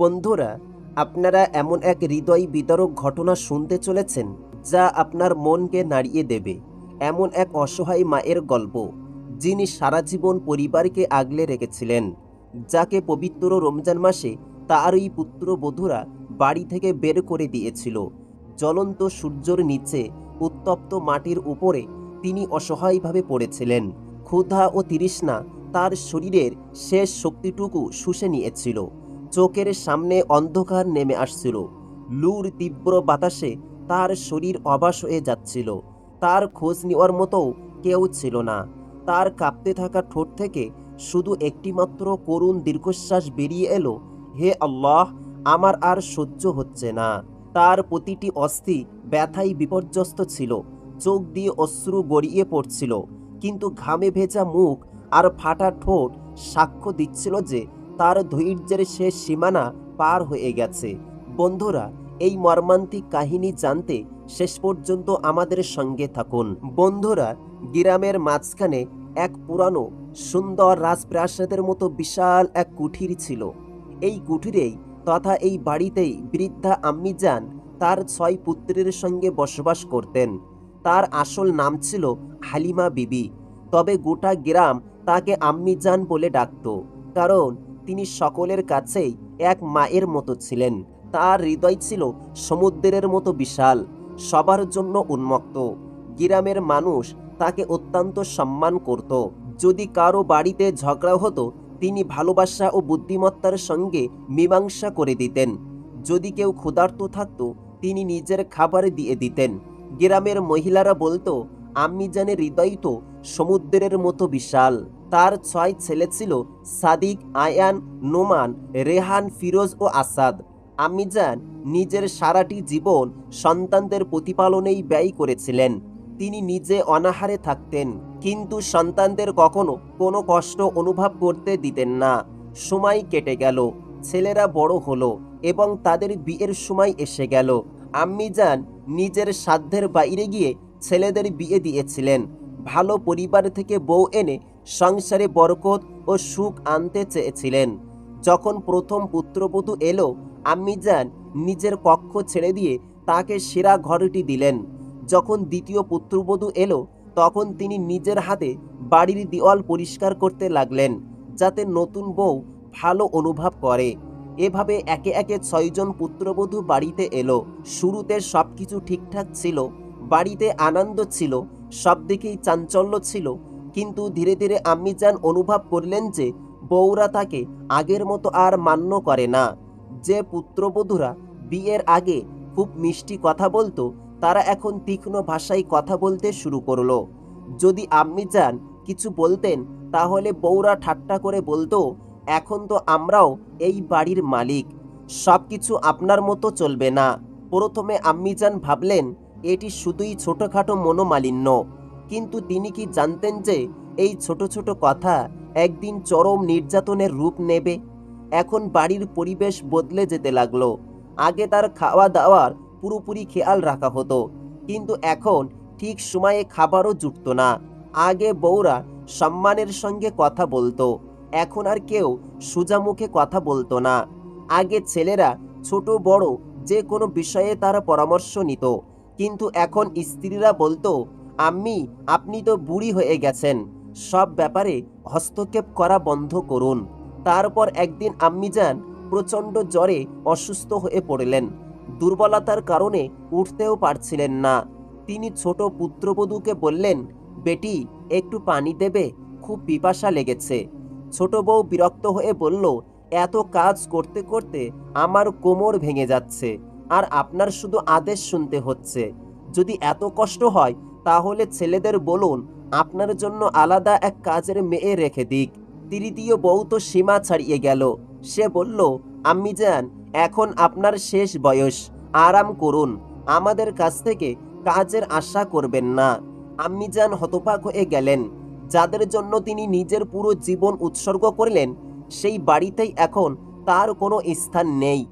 বন্ধুরা, আপনারা এমন এক হৃদয় বিতরক ঘটনা শুনতে চলেছেন যা আপনার মনকে নাড়িয়ে দেবে। এমন এক অসহায় মায়ের গল্প, যিনি সারা জীবন পরিবারকে আগলে রেখেছিলেন, যাকে পবিত্র রমজান মাসে তারই পুত্রবধূরা বাড়ি থেকে বের করে দিয়েছিল। জ্বলন্ত সূর্যর নিচে উত্তপ্ত মাটির উপরে তিনি অসহায়ভাবে পড়েছিলেন। ক্ষুধা ও তৃষ্ণা তার শরীরের শেষ শক্তিটুকু শুষে নিয়েছিল। চোখের সামনে অন্ধকার নেমে আসছিল। লুর তীব্র বাতাসে তার শরীর অবাস হয়ে যাচ্ছিল। তার খোঁজ নেওয়ার মতো কেউ ছিল না। তার কাঁপতে থাকা ঠোঁট থেকে শুধু একটিমাত্র করুণ দীর্ঘশ্বাস বেরিয়ে এলো, হে আল্লাহ, আমার আর সহ্য হচ্ছে না। তার প্রতিটি অস্থি ব্যথায় বিপর্যস্ত ছিল। চোখ দিয়ে অশ্রু গড়িয়ে পড়ছিল। কিন্তু ঘামে ভেজা মুখ আর ফাটা ঠোঁট সাক্ষ্য দিচ্ছিল যে তার ধৈর্যের শেষ সীমানা পার হয়ে গেছে। বন্ধুরা, এই মর্মান্তিক কাহিনী জানতে শেষ পর্যন্ত আমাদের সঙ্গে থাকুন। বন্ধুরা, গ্রামের মাঝখানে এক পুরানো, সুন্দর রাজপ্রাসাদের মতো বিশাল এক কুঠির ছিল। এই কুঠিরেই তথা এই বাড়িতেই বৃদ্ধা আম্মি যান তার ছয় পুত্রের সঙ্গে বসবাস করতেন। তার আসল নাম ছিল হালিমা বিবি। তবে গোটা গ্রাম তাকে আম্মি যান বলে ডাকত। কারণ তিনি সকলের কাছেই এক মায়ের মতো ছিলেন। তার হৃদয় ছিল সমুদ্রের মতো বিশাল, সবার জন্য উন্মুক্ত গ্রামের মানুষ তাকে অত্যন্ত সম্মান করত। যদি কারও বাড়িতে ঝগড়া হতো, তিনি ভালোবাসা ও বুদ্ধিমত্তার সঙ্গে মীমাংসা করে দিতেন। যদি কেউ ক্ষুধার্ত থাকত, তিনি নিজের খাবার দিয়ে দিতেন। গ্রামের মহিলারা বলতো আম্মিজানের হৃদয় তো সমুদ্রের মতো বিশাল। তার ছয় ছেলে ছিল সাদিক, আয়ান, নোমান, রেহান, ফিরোজ ও আসাদ। আম্মিজান নিজের সারাটি জীবন সন্তানদের প্রতিপালনেই ব্যয় করেছিলেন। তিনি নিজে অনাহারে থাকতেন, কিন্তু সন্তানদের কখনো কোনো কষ্ট অনুভব করতে দিতেন না। সময় কেটে গেল, ছেলেরা বড় হলো এবং তাদের বিয়ের সময় এসে গেল। আম্মিজান নিজের সাধ্যের বাইরে গিয়ে ছেলেদের বিয়ে দিয়েছিলেন। ভালো পরিবার থেকে বউ এনে সংসারে বরকত ও সুখ আনতে চেয়েছিলেন। যখন প্রথম পুত্রবধূ এলো, আম্মিজান নিজের কক্ষ ছেড়ে দিয়ে তাকে সেরা ঘরটি দিলেন। যখন দ্বিতীয় পুত্রবধূ এলো, তখন তিনি নিজের হাতে বাড়ির দেওয়াল পরিষ্কার করতে লাগলেন, যাতে নতুন বউ ভালো অনুভব করে। এভাবে একে একে ছয়জন পুত্রবধূ বাড়িতে এলো। শুরুতে সবকিছু ঠিকঠাক ছিল, বাড়িতে আনন্দ ছিল সব দিকেই চাঞ্চল্য ছিল কিন্তু ধীরে ধীরে আম্মিজান অনুভব করলেন যে বউরা তাকে আগের মতো আর মান্য করে না। যে পুত্রবধূরা বিয়ের আগে খুব মিষ্টি কথা বলতো, তারা এখন তীক্ষ্ণ ভাষায় কথা বলতে শুরু করল। যদি আম্মিজান কিছু বলতেন, তাহলে বউরা ঠাট্টা করে বলতো, এখন তো আমরাও এই বাড়ির মালিক সব কিছু আপনার মতো চলবে না। প্রথমে আম্মিজান ভাবলেন, এটি শুধুই ছোটোখাটো মনোমালিন্য। কিন্তু তিনি কি জানতেন যে এই ছোট ছোট কথা একদিন চরম নির্যাতনের রূপ নেবে? এখন বাড়ির পরিবেশ বদলে যেতে লাগল। আগে তার খাওয়া দাওয়ার পুরোপুরি খেয়াল রাখা হতো, কিন্তু এখন ঠিক সময়ে খাবারও জুটতো না। আগে বউরা সম্মানের সঙ্গে কথা বলতো, এখন আর কেউ সোজা মুখে কথা বলতো না। আগে ছেলেরা ছোট, বড় যে কোনো বিষয়ে তারা পরামর্শ নিত, কিন্তু এখন স্ত্রীরা বলতো আম্মি আপনি তো বুড়ি হয়ে গেছেন। সব ব্যাপারে হস্তক্ষেপ করা বন্ধ করুন। তারপর একদিন আম্মি যান প্রচণ্ড জ্বরে অসুস্থ হয়ে পড়লেন। দুর্বলতার কারণে উঠতেও পারছিলেন না। তিনি ছোট পুত্রবধূকে বললেন, বেটি, একটু পানি দেবে, খুব পিপাসা লেগেছে। ছোট বউ বিরক্ত হয়ে বলল, এত কাজ করতে করতে আমার কোমর ভেঙে যাচ্ছে, আর আপনার শুধু আদেশ শুনতে হচ্ছে। যদি এত কষ্ট হয় তাহলে ছেলেদের বলুন, আপনার জন্য আলাদা এক কাজের মেয়ে রেখে দিক। তৃতীয় বউ তো সীমা ছাড়িয়ে গেল। সে বলল, আম্মি যান এখন আপনার শেষ বয়স। আরাম করুন। আমাদের কাছ থেকে কাজের আশা করবেন না। আম্মি যান হতপাক হয়ে গেলেন। যাদের জন্য তিনি নিজের পুরো জীবন উৎসর্গ করলেন, সেই বাড়িতেই এখন তার কোনো স্থান নেই।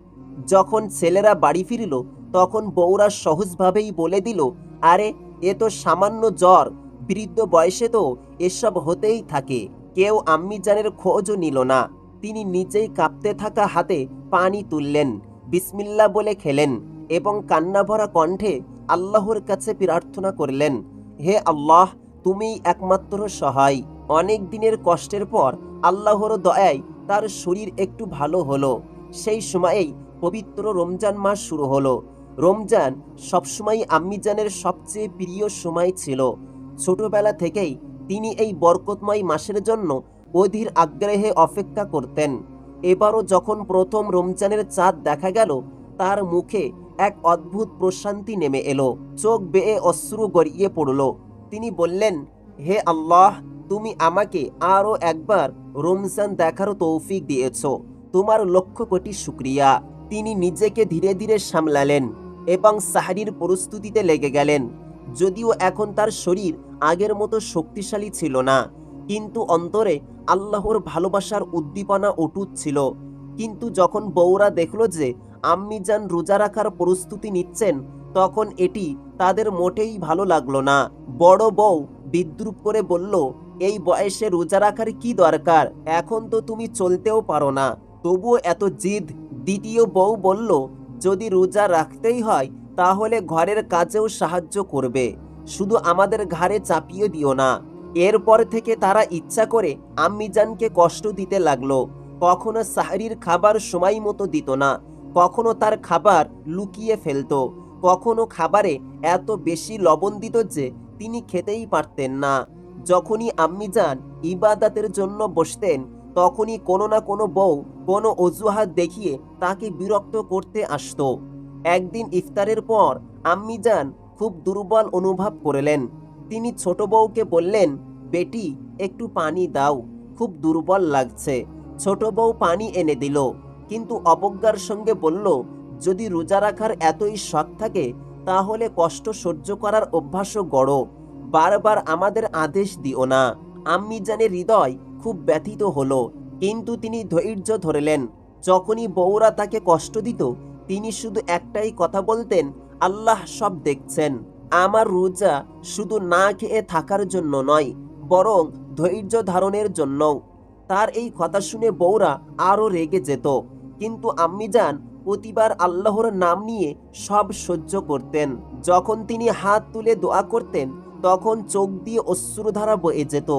যখন ছেলেরা বাড়ি ফিরল, তখন বউরা সহজভাবেই বলে দিল, আরে এ তো সামান্য জ্বর, বৃদ্ধ বয়সে তো এসব হতেই থাকে। কেউ আম্মিজানের খোঁজও নিল না। তিনি নিজেই কাঁপতে থাকা হাতে পানি তুললেন, বিসমিল্লা বলে খেলেন এবং কান্না ভরা কণ্ঠে আল্লাহর কাছে প্রার্থনা করলেন, হে আল্লাহ, তুমিই একমাত্র সহায়। অনেক দিনের কষ্টের পর আল্লাহর দয়ায় তার শরীর একটু ভালো হলো। সেই সময়েই পবিত্র রমজান মাস শুরু হলো। রমজান সবসময় আম্মিজানের সবচেয়ে প্রিয় সময় ছিল। ছোটবেলা থেকেই তিনি এই বরকতময় মাসের জন্য অধীর আগ্রহে অপেক্ষা করতেন। এবারও যখন প্রথম রমজানের চাঁদ দেখা গেল, তার মুখে এক অদ্ভুত প্রশান্তি নেমে এলো। চোখ বেয়ে অশ্রু গড়িয়ে পড়ল। তিনি বললেন, হে আল্লাহ, তুমি আমাকে আরও একবার রমজান দেখার তৌফিক দিয়েছ। তোমার লক্ষ কোটি শুক্রিয়া। তিনি নিজেকে ধীরে ধীরে সামলালেন। এবং সাহারির প্রস্তুতিতে লেগে গেলেন। যদিও এখন তার শরীর আগের মতো শক্তিশালী ছিল না, কিন্তু অন্তরে আল্লাহর ভালোবাসার উদ্দীপনা অটুট ছিল। কিন্তু যখন বউরা দেখল যে আম্মিজান রোজা রাখার প্রস্তুতি নিচ্ছেন, তখন এটি তাদের মোটেই ভালো লাগল না। বড় বউ বিদ্রুপ করে বলল, এই বয়সে রোজা রাখার কি দরকার? এখন তো তুমি চলতেও পারো না। তবুও এত জিদ, দ্বিতীয় বউ বলল যদি রোজা রাখতেই হয়, তাহলে ঘরের কাজেও সাহায্য করবে। শুধু আমাদের ঘাড়ে চাপিয়ে দিও না। এরপর থেকে তারা ইচ্ছা করে আম্মিজানকে কষ্ট দিতে লাগল। কখনো সাহারির খাবার সময় মতো দিত না। কখনো তার খাবার লুকিয়ে ফেলতো। কখনো খাবারে এত বেশি লবণ দিত যে তিনি খেতেই পারতেন না। যখনই আম্মিজান ইবাদাতের জন্য বসতেন তখনই কোনো না কোনো বউ কোনো অজুহাত দেখিয়ে তাকে বিরক্ত করতে আসতো। একদিন ইফতারের পর আম্মিজান খুব দুর্বল অনুভব করলেন। তিনি ছোট বউকে বললেন, বেটি, একটু পানি দাও, খুব দুর্বল লাগছে। ছোট বউ পানি এনে দিল, কিন্তু অবজ্ঞার সঙ্গে বলল, যদি রোজা রাখার এতই শখ থাকে, তাহলে কষ্ট সহ্য করার অভ্যাসও গড়ো। বারবার আমাদের আদেশ দিও না। আম্মিজানের হৃদয় খুব ব্যথিত হলো, কিন্তু তিনি ধৈর্য ধরলেন। যখনই বউরা তাকে কষ্ট দিত, তিনি শুধু একটাই কথা বলতেন, আল্লাহ সব দেখছেন। আমার রোজা শুধু না খেয়ে থাকার জন্য নয়, বরং ধৈর্য ধারণের জন্যও। তার এই কথা শুনে বউরা আরও রেগে যেত। কিন্তু আম্মি যান প্রতিবার আল্লাহর নাম নিয়ে সব সহ্য করতেন। যখন তিনি হাত তুলে দোয়া করতেন, তখন চোখ দিয়ে অশ্রুধারা বয়ে যেত।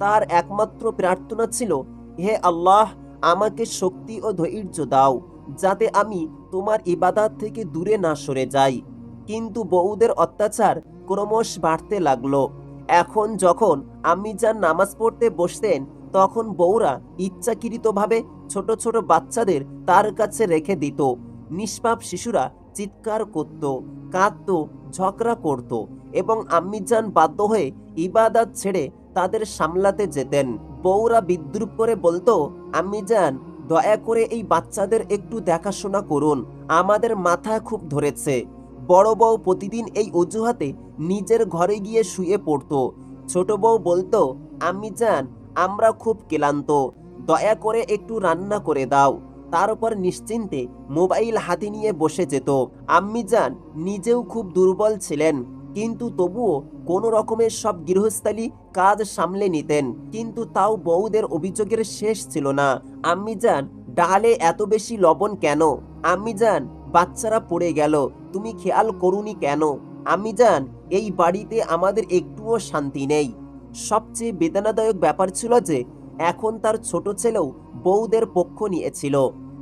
তার একমাত্র প্রার্থনা ছিল, হে আল্লাহ, আমাকে শক্তি ও ধৈর্য দাও, যাতে আমি তোমার ইবাদাত থেকে দূরে না সরে যাই। কিন্তু বউদের অত্যাচার ক্রমশ বাড়তে লাগল। এখন যখন আম্মিজান নামাজ পড়তে বসতেন, তখন বউরা ইচ্ছাকৃতভাবে ছোট ছোট বাচ্চাদের তার কাছে রেখে দিত। নিষ্পাপ শিশুরা চিৎকার করত, কাঁদত, ঝগড়া করত এবং আম্মিজান বাধ্য হয়ে ইবাদাত ছেড়ে তাদের সামলাতে যেতেন। বউরা বিদ্রুপ করে বলতো আম্মিজান দয়া করে এই বাচ্চাদের একটু দেখাশোনা করুন। আমাদের মাথা খুব ধরেছে। বড় বউ প্রতিদিন এই অজুহাতে নিজের ঘরে গিয়ে শুয়ে পড়তো। ছোট বউ বলতো আম্মিজান আমরা খুব ক্লান্ত। দয়া করে একটু রান্না করে দাও। তার তারপর নিশ্চিন্তে মোবাইল হাতে নিয়ে বসে যেত। আম্মিজান নিজেও খুব দুর্বল ছিলেন। কিন্তু তবুও কোনো রকমের সব গৃহস্থালী কাজ সামলে নিতেন। কিন্তু তাও বউদের অভিযোগের শেষ ছিল না। আম্মিজান ডালে এত বেশি লবণ কেন? আম্মিজান বাচ্চারা পড়ে গেল, তুমি খেয়াল করুনি কেন? আম্মিজান এই বাড়িতে আমাদের একটুও শান্তি নেই। সবচেয়ে বেদনাদায়ক ব্যাপার ছিল যে, এখন তার ছোট ছেলেও বউদের পক্ষ নিয়েছিল।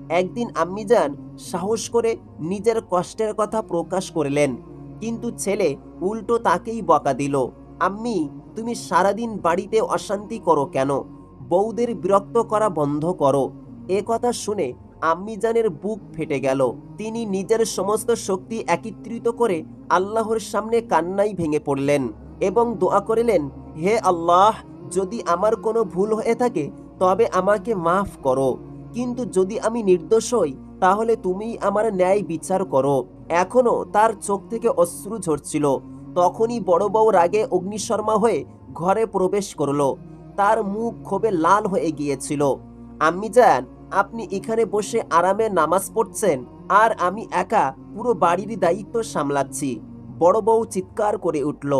একদিন আম্মিজান সাহস করে নিজের কষ্টের কথা প্রকাশ করলেন। কিন্তু ছেলে উল্টো তাকেই বকা দিল, আম্মি, তুমি সারাদিন বাড়িতে অশান্তি করো কেন? বউদের বিরক্ত করা বন্ধ করো। এ কথা শুনে আম্মিজানের বুক ফেটে গেল। তিনি নিজের সমস্ত শক্তি একত্রিত করে আল্লাহর সামনে কান্নাই ভেঙে পড়লেন এবং দোয়া করিলেন, হে আল্লাহ, যদি আমার কোনো ভুল হয়ে থাকে, তবে আমাকে মাফ করো। কিন্তু যদি আমি নির্দোষ হই, তাহলে তুমি আমার ন্যায় বিচার করো। এখনও তার চোখ থেকে অশ্রু ঝরছিল। তখনই বড় বউ রাগে অগ্নিশর্মা হয়ে ঘরে প্রবেশ করল। তার মুখ ক্ষোভে লাল হয়ে গিয়েছিল। আম্মি যান আপনি এখানে বসে আরামে নামাজ পড়ছেন, আর আমি একা পুরো বাড়ির দায়িত্ব সামলাচ্ছি। বড় বউ চিৎকার করে উঠল।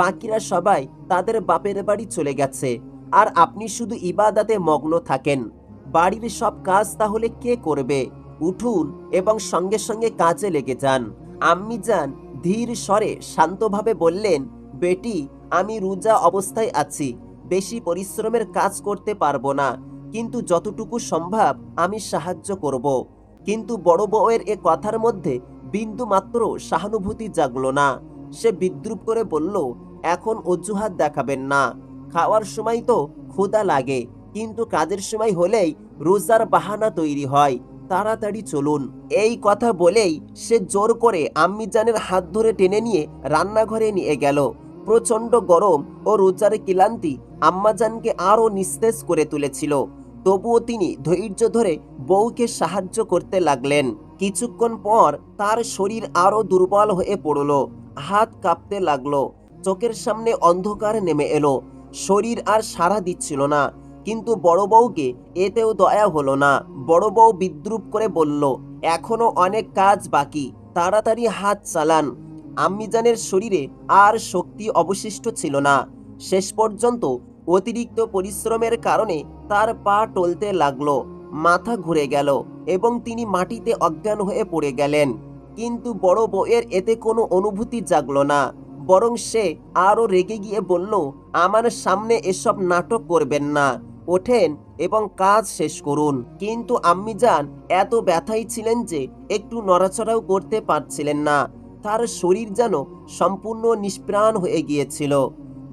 বাকিরা সবাই তাদের বাপের বাড়ি চলে গেছে, আর আপনি শুধু ইবাদাতে মগ্ন থাকেন। বাড়ির সব কাজ তাহলে কে করবে? উঠুন এবং সঙ্গে সঙ্গে কাজে লেগে যান। আম্মি যান ধীর স্বরে শান্তভাবে বললেন, বেটি, আমি রোজা অবস্থায় আছি, বেশি পরিশ্রমের কাজ করতে পারব না, কিন্তু যতটুকু সম্ভব আমি সাহায্য করব। কিন্তু বড় বউয়ের এ কথার মধ্যে বিন্দু মাত্র সহানুভূতি জাগলো না। সে বিদ্রুপ করে বলল, এখন অজুহাত দেখাবেন না। খাওয়ার সময় তো ক্ষুদা লাগে, কিন্তু কাজের সময় হলেই রোজার বাহানা তৈরি হয়। তাড়াতাড়ি চলুন। এই কথা বলেই সে জোর করে আম্মিজানের হাত ধরে টেনে নিয়ে রান্নাঘরে নিয়ে গেল। প্রচণ্ড গরম ও রোজার ক্লান্তি আম্মাজানকে আরও নিস্তেজ করে তুলেছিল। তবুও তিনি ধৈর্য ধরে বউকে সাহায্য করতে লাগলেন। কিছুক্ষণ পর তার শরীর আরও দুর্বল হয়ে পড়ল, হাত কাঁপতে লাগল, চোখের সামনে অন্ধকার নেমে এলো। শরীর আর সাড়া দিচ্ছিল না। কিন্তু বড় বউকে এতেও দয়া হলো না। বড় বউ বিদ্রুপ করে বলল, এখনও অনেক কাজ বাকি, তাড়াতাড়ি হাত চালান। আম্মিজানের শরীরে আর শক্তি অবশিষ্ট ছিল না। শেষ পর্যন্ত অতিরিক্ত পরিশ্রমের কারণে তার পা টলতে লাগল, মাথা ঘুরে গেল এবং তিনি মাটিতে অজ্ঞান হয়ে পড়ে গেলেন। কিন্তু বড় বউয়ের এতে কোনো অনুভূতি জাগলো না, বরং সে আরও রেগে গিয়ে বলল, আমার সামনে এসব নাটক করবেন না। ওঠেন এবং কাজ শেষ করুন। কিন্তু আম্মি যান এত ব্যথাই ছিলেন যে একটু নড়াচড়াও করতে পারছিলেন না। তার শরীর যেন সম্পূর্ণ নিষ্প্রাণ হয়ে গিয়েছিল।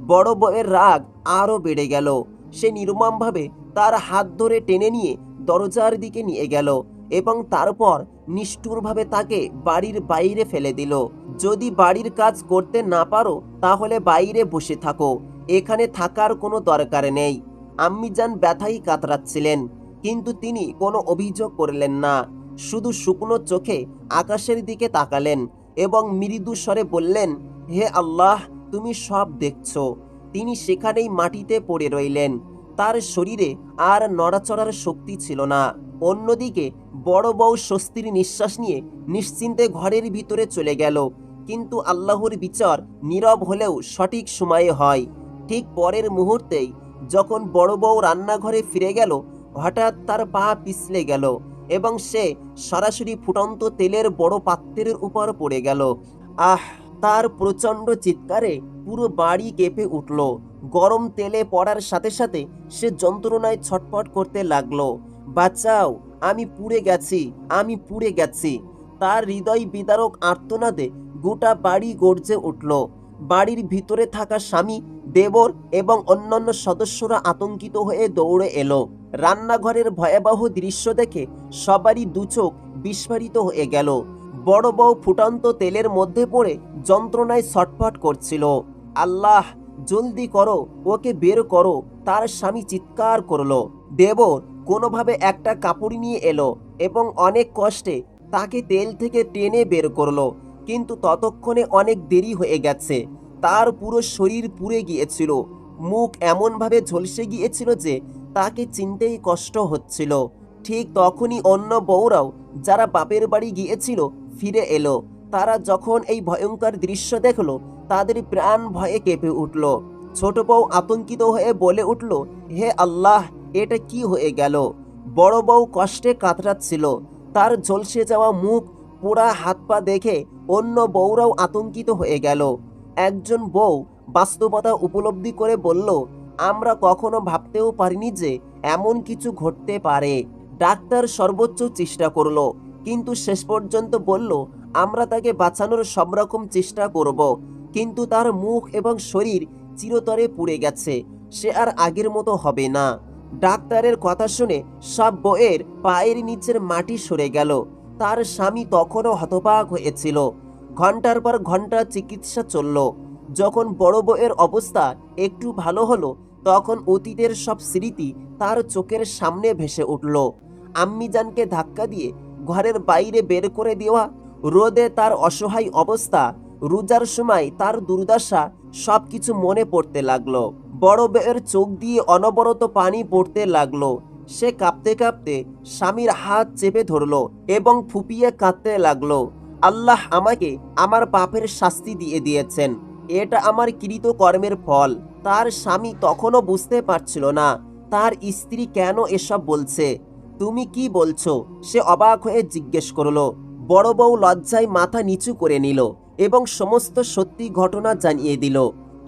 বড় বউয়ের রাগ আরও বেড়ে গেল। সে নির্মমভাবে তার হাত ধরে টেনে নিয়ে দরজার দিকে নিয়ে গেল এবং তারপর নিষ্ঠুরভাবে তাকে বাড়ির বাইরে ফেলে দিল। যদি বাড়ির কাজ করতে না পারো, তাহলে বাইরে বসে থাকো। এখানে থাকার কোনো দরকার নেই। আম্মিজান ব্যথাই কাতরাচ্ছিলেন, কিন্তু তিনি কোনো অভিযোগ করলেন না। শুধু শুকনো চোখে আকাশের দিকে তাকালেন এবং মৃদু স্বরে বললেন, হে আল্লাহ, তুমি সব দেখছ। তিনি সেখানেই মাটিতে পড়ে রইলেন। তার শরীরে আর নড়াচড়ার শক্তি ছিল না। অন্যদিকে বড় বউ স্বস্তির নিঃশ্বাস নিয়ে নিশ্চিন্তে ঘরের ভিতরে চলে গেল। কিন্তু আল্লাহর বিচার নীরব হলেও সঠিক সময়ে হয়। ঠিক পরের মুহূর্তেই যখন বড় বউ রান্নাঘরে ফিরে গেল, হঠাৎ তার পা পিছলে গেল এবং সে সরাসরি ফুটন্ত তেলের বড় পাত্রের উপর পড়ে গেল। আহ, তার প্রচণ্ড চিৎকারে পুরো বাড়ি কেঁপে উঠল। গরম তেলে পড়ার সাথে সাথে সে যন্ত্রণায় ছটপট করতে লাগল। বাঁচাও, আমি পুড়ে গেছি, আমি পুড়ে গেছি। তার হৃদয় বিদারক আর্তনাদে গোটা বাড়ি গর্জে উঠল। বাড়ির ভিতরে থাকা স্বামী দেবর এবং অন্যান্য সদস্যরা আতঙ্কিত হয়ে দৌড়ে এলো। রান্নাঘরের ভয়াবহ দৃশ্য দেখে সবারই দুচোখ বিস্ফারিত হয়ে গেল। বড় বউ ফুটন্ত তেলের মধ্যে পড়ে যন্ত্রণায় ছটফট করছিল। আল্লাহ, জলদি করো, ওকে বের করো, তার স্বামী চিৎকার করল। দেবর কোনোভাবে একটা কাপড় নিয়ে এলো এবং অনেক কষ্টে তাকে তেল থেকে টেনে বের করল, কিন্তু ততক্ষণে অনেক দেরি হয়ে গেছে। তার পুরো শরীর পুড়ে গিয়েছিল। মুখ এমনভাবে ঝলসে গিয়েছিল যে তাকে চিনতেই কষ্ট হচ্ছিল। ঠিক তখনই অন্য বউরাও যারা বাপের বাড়ি গিয়েছিল ফিরে এলো। তারা যখন এই ভয়ঙ্কর দৃশ্য দেখল, তাদের প্রাণ ভয়ে কেঁপে উঠল। ছোট বউ আতঙ্কিত হয়ে বলে উঠল, হে আল্লাহ, এটা কি হয়ে গেল? বড় বউ কষ্টে কাতরাচ্ছিল। তার ঝলসে যাওয়া মুখ পোড়া হাত পা দেখে অন্য বউরাও আতঙ্কিত হয়ে গেল। একজন বউ বাস্তবতা উপলব্ধি করে বলল, আমরা কখনো ভাবতেও পারিনি যে এমন কিছু ঘটতে পারে। ডাক্তার সর্বোচ্চ চেষ্টা করল, কিন্তু শেষ পর্যন্ত বলল, আমরা তাকে বাঁচানোর সব রকম চেষ্টা করব। কিন্তু তার মুখ এবং শরীর চিরতরে পুড়ে গেছে, সে আর আগের মতো হবে না। ডাক্তারের কথা শুনে সব বইয়ের পায়ের নিচের মাটি সরে গেল। তার স্বামী তখনও হতবাক হয়েছিল। ঘণ্টার পর ঘণ্টা চিকিৎসা চলল। যখন বড় বউয়ের অবস্থা একটু ভালো হলো, তখন অতীতের সব স্মৃতি তার চোখের সামনে ভেসে উঠল। আম্মিজানকে ধাক্কা দিয়ে ঘরের বাইরে বের করে দেওয়া, রোদে তার অসহায় অবস্থা, রোজার সময় তার দুর্দশা সব কিছু মনে পড়তে লাগল। বড় বেয়ের চোখ দিয়ে অনবরত পানি পড়তে লাগল। সে কাঁপতে কাঁপতে স্বামীর হাত চেপে ধরলো এবং ফুপিয়ে কাঁদতে লাগল। আল্লাহ আমাকে আমার পাপের শাস্তি দিয়ে দিয়েছেন। এটা আমার কৃত কর্মের ফল। তার স্বামী তখনও বুঝতে পারছিল না, তার স্ত্রী কেন এসব বলছে? তুমি কি বলছো? সে অবাক হয়ে জিজ্ঞেস করল। বড় বউ লজ্জায় মাথা নিচু করে নিল এবং সমস্ত সত্যি ঘটনা জানিয়ে দিল।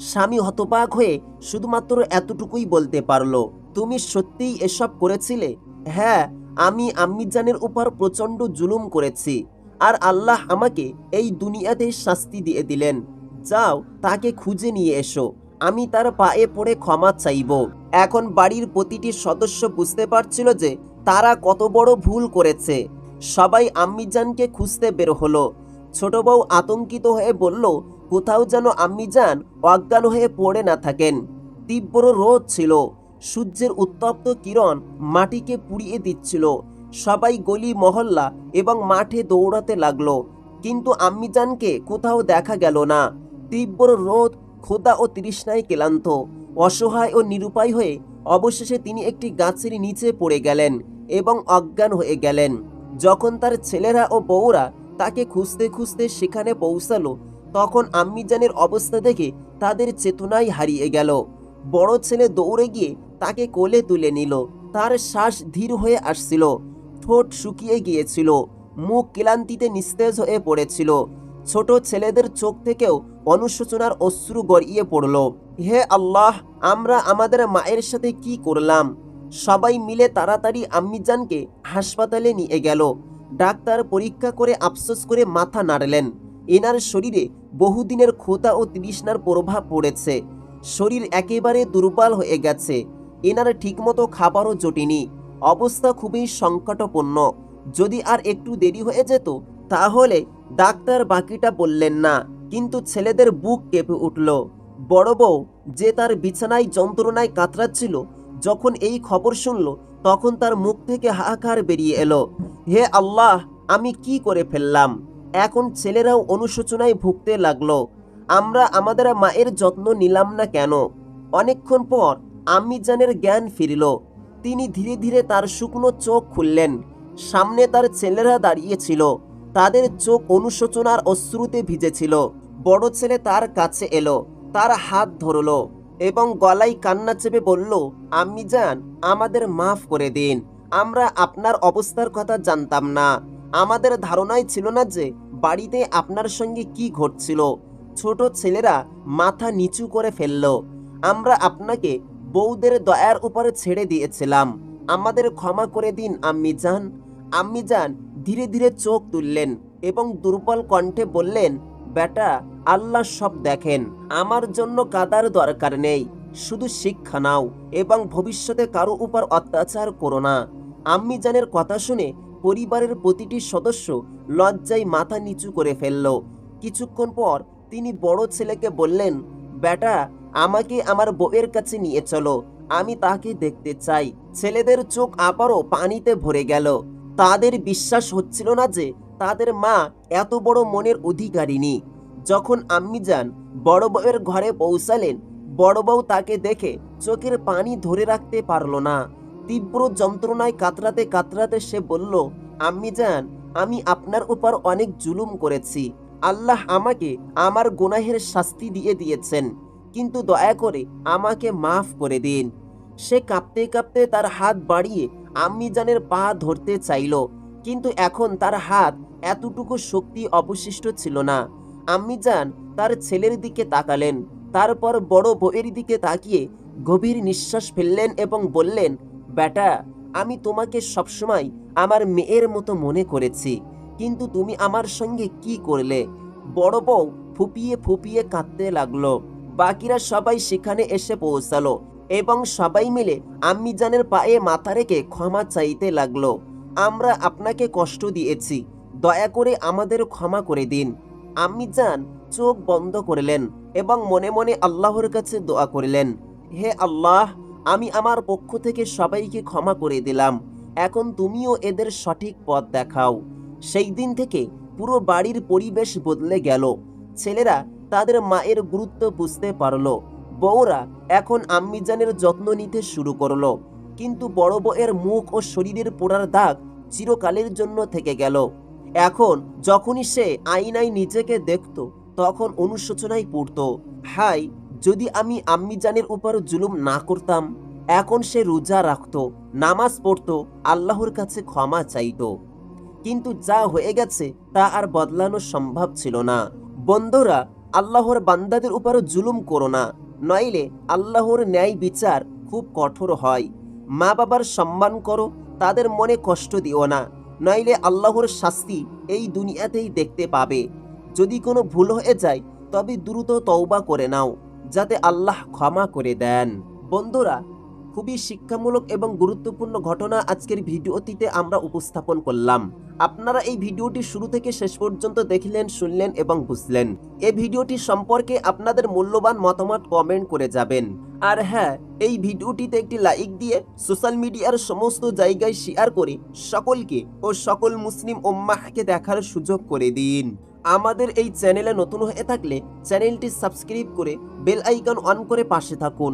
স্বামী হতবাক হয়ে শুধুমাত্র এতটুকুই বলতে পারল, তুমি সত্যিই এসব করেছিলে? হ্যাঁ আমি আম্মিজানের উপর প্রচণ্ড জুলুম করেছি। আর আল্লাহ আমাকে এই দুনিয়াতে শাস্তি দিয়ে দিলেন। যাও, তাকে খুঁজে নিয়ে এসো। আমি তার পায়ে পড়ে ক্ষমা চাইব। এখন বাড়ির প্রতিটি সদস্য বুঝতে পারছিল যে তারা কত বড় ভুল করেছে। সবাই আম্মিজানকে খুঁজতে বের হলো। ছোট বউ আতঙ্কিত হয়ে বলল, কোথাও যেন আম্মিজান অজ্ঞান হয়ে পড়ে না থাকেন। তীব্র রোদ ছিল। সূর্যের উত্তপ্ত কিরণ মাটিকে পুড়িয়ে দিচ্ছিল। সবাই গলি মহল্লা এবং মাঠে দৌড়াতে লাগল। কিন্তু আম্মিজানকে কোথাও দেখা গেল না। তীব্র রোদ, ক্ষুধা ও তৃষ্ণায় ক্লান্ত। অসহায় ও নিরুপায় হয়ে অবশেষে তিনি একটি গাছের নিচে পড়ে গেলেন এবং অজ্ঞান হয়ে গেলেন। যখন তার ছেলেরা ও বউরা তাকে খুঁজতে খুঁজতে সেখানে পৌঁছালো, তখন আম্মিজানের অবস্থা দেখে তাদের চেতনাই হারিয়ে গেল। বড় ছেলে দৌড়ে গিয়ে তাকে কোলে তুলে নিল। তার শ্বাস ধীর হয়ে আসছিল। ঠোঁট শুকিয়ে গিয়েছিল, মুখ ক্লান্তিতে নিস্তেজ হয়ে পড়েছিল। ছোট ছেলেদের চোখ থেকেও অনুশোচনার অশ্রু গড়িয়ে পড়ল। হে আল্লাহ, আমরা আমাদের মায়ের সাথে কি করলাম? সবাই মিলে তাড়াতাড়ি আম্মিজানকে হাসপাতালে নিয়ে গেল। ডাক্তার পরীক্ষা করে আফসোস করে মাথা নাড়লেন। এনার শরীরে বহুদিনের ক্ষোতা ও তৃষ্ণার প্রভাব পড়েছে। শরীর একেবারে দুর্বল হয়ে গেছে। এনার ঠিকমতো খাবারও জোটেনি। অবস্থা খুবই সংকটপূর্ণ। যদি আর একটু দেরি হয়ে যেত, তাহলে ডাক্তার বাকিটা বললেন না, কিন্তু ছেলেদের বুক কেঁপে উঠল। বড় বউ যে তার বিছানায় যন্ত্রণায় কাতরাচ্ছিল, যখন এই খবর শুনল, তখন তার মুখ থেকে হাহাকার বেরিয়ে এলো। হে আল্লাহ, আমি কি করে ফেললাম? এখন ছেলেরাও অনুশোচনায় ভুগতে লাগল। আমরা আমাদের মায়ের যত্ন নিলাম না কেন? অনেকক্ষণ পর আম্মিজানের জ্ঞান ফিরল। তিনি ধীরে ধীরে তার শুকনো চোখ খুললেন। সামনে তার ছেলেরা দাঁড়িয়েছিল তাদের চোখ অনুশোচনার অশ্রুতে ভিজেছিল। বড় ছেলে তার কাছে এলো, তার হাত ধরলো এবং গলায় কান্না চেপে বলল, আম্মি যান আমাদের মাফ করে দিন। আমরা আপনার অবস্থার কথা জানতাম না। আমাদের ধারণাই ছিল না যে বাড়িতে আপনার সঙ্গে কি ঘটছিল। ছোট ছেলেরা মাথা নিচু করে ফেলল। আমরা আপনাকে বউদের দয়ার উপরে ছেড়ে দিয়েছিলাম। আমাদের ক্ষমা করে দিন, আম্মি যান আম্মি যান ধীরে ধীরে চোখ তুললেন এবং দুর্বল কণ্ঠে বললেন, বেটা, আল্লাহ সব দেখেন। আমার জন্য কাদার দরকার নেই। শুধু শিক্ষা নাও এবং ভবিষ্যতে কারও উপর অত্যাচার করো না। আম্মি জানের কথা শুনে পরিবারের প্রতিটি সদস্য লজ্জায় মাথা নিচু করে ফেলল। কিছুক্ষণ পর তিনি বড় ছেলেকে বললেন, বেটা আমাকে আমার বউয়ের কাছে নিয়ে চলো। আমি তাকে দেখতে চাই। ছেলেদের চোখ আবারও পানিতে ভরে গেল। তাদের বিশ্বাস হচ্ছিল না যে তাদের মা এত বড় মনের অধিকারিণী। যখন আম্মি যান বড় বউয়ের ঘরে পৌঁছালেন, বড় বউ তাকে দেখে চোখের পানি ধরে রাখতে পারল না। তীব্র যন্ত্রণায় কাতরাতে কাতরাতে সে বলল আম্মি যান আমি আপনার উপর অনেক জুলুম করেছি। আল্লাহ আমাকে আমার গুনাহের শাস্তি দিয়ে দিয়েছেন। কিন্তু দয়া করে আমাকে মাফ করে দিন। সে কাঁপতে কাঁপতে তার হাত বাড়িয়ে আম্মি জানের পা ধরতে চাইল, কিন্তু এখন তার হাত এতটুকু শক্তি অবশিষ্ট ছিল না। আম্মি যান তার ছেলের দিকে তাকালেন, তারপর বড় বউয়ের দিকে তাকিয়ে গভীর নিঃশ্বাস ফেললেন এবং বললেন, বেটা, আমি তোমাকে সবসময় আমার মেয়ের মতো মনে করেছি, কিন্তু তুমি আমার সঙ্গে কি করলে? বড় বউ ফুপিয়ে ফুপিয়ে কাঁদতে লাগল। বাকিরা সবাই সেখানে এসে পৌঁছালো এবং সবাই মিলে আম্মিজানের পায়ে মাথা রেখে ক্ষমা চাইতে লাগল। আমরা আপনাকে কষ্ট দিয়েছি, দয়া করে আমাদের ক্ষমা করে দিন। আম্মিজান চোখ বন্ধ করলেন এবং মনে মনে আল্লাহর কাছে দোয়া করলেন, হে আল্লাহ, আমি আমার পক্ষ থেকে সবাইকে ক্ষমা করে দিলাম। এখন তুমিও এদের সঠিক পথ দেখাও। সেই দিন থেকে পুরো বাড়ির পরিবেশ বদলে গেল। ছেলেরা তাদের মায়ের গুরুত্ব বুঝতে পারল। বউরা এখন আম্মিজানের যত্ন নিতে শুরু করল। কিন্তু বড় বউয়ের মুখ ও শরীরের পোড়ার দাগ চিরকালের জন্য থেকে গেল। এখন যখনই সে আইনায় নিজেকে দেখত, তখন অনুশোচনায় পড়ত। হাই, যদি আমি আম্মিজানের উপর জুলুম না করতাম, এখন সে রোজা রাখত, নামাজ পড়তো, আল্লাহর কাছে ক্ষমা চাইত। কিন্তু যা হয়ে গেছে তা আর বদলানো সম্ভব ছিল না। বন্ধুরা আল্লাহর বান্দাদের উপরও জুলুম করো না, নইলে আল্লাহর ন্যায় বিচার খুব কঠোর হয়। মা বাবার সম্মান করো, তাদের মনে কষ্ট দিও না, নইলে আল্লাহর শাস্তি এই দুনিয়াতেই দেখতে পাবে। যদি কোনো ভুল হয়ে যায়, তবে দ্রুত তওবা করে নাও, যাতে আল্লাহ ক্ষমা করে দেন। বন্ধুরা খুবই শিক্ষামূলক এবং গুরুত্বপূর্ণ ঘটনা আজকের ভিডিওটিতে আমরা উপস্থাপন করলাম। আপনারা এই ভিডিওটি শুরু থেকে শেষ পর্যন্ত দেখলেন, শুনলেন এবং বুঝলেন। এই ভিডিওটি সম্পর্কে আপনাদের মূল্যবান মতামত কমেন্ট করে যাবেন। আর হ্যাঁ এই ভিডিওটিতে একটি লাইক দিয়ে সোশ্যাল মিডিয়ার সমস্ত জায়গায় শেয়ার করে সকলকে ও সকল মুসলিম ওম্মাহকে দেখার সুযোগ করে দিন। আমাদের এই চ্যানেলে নতুন হয়ে থাকলে চ্যানেলটি সাবস্ক্রাইব করে বেল আইকন অন করে পাশে থাকুন।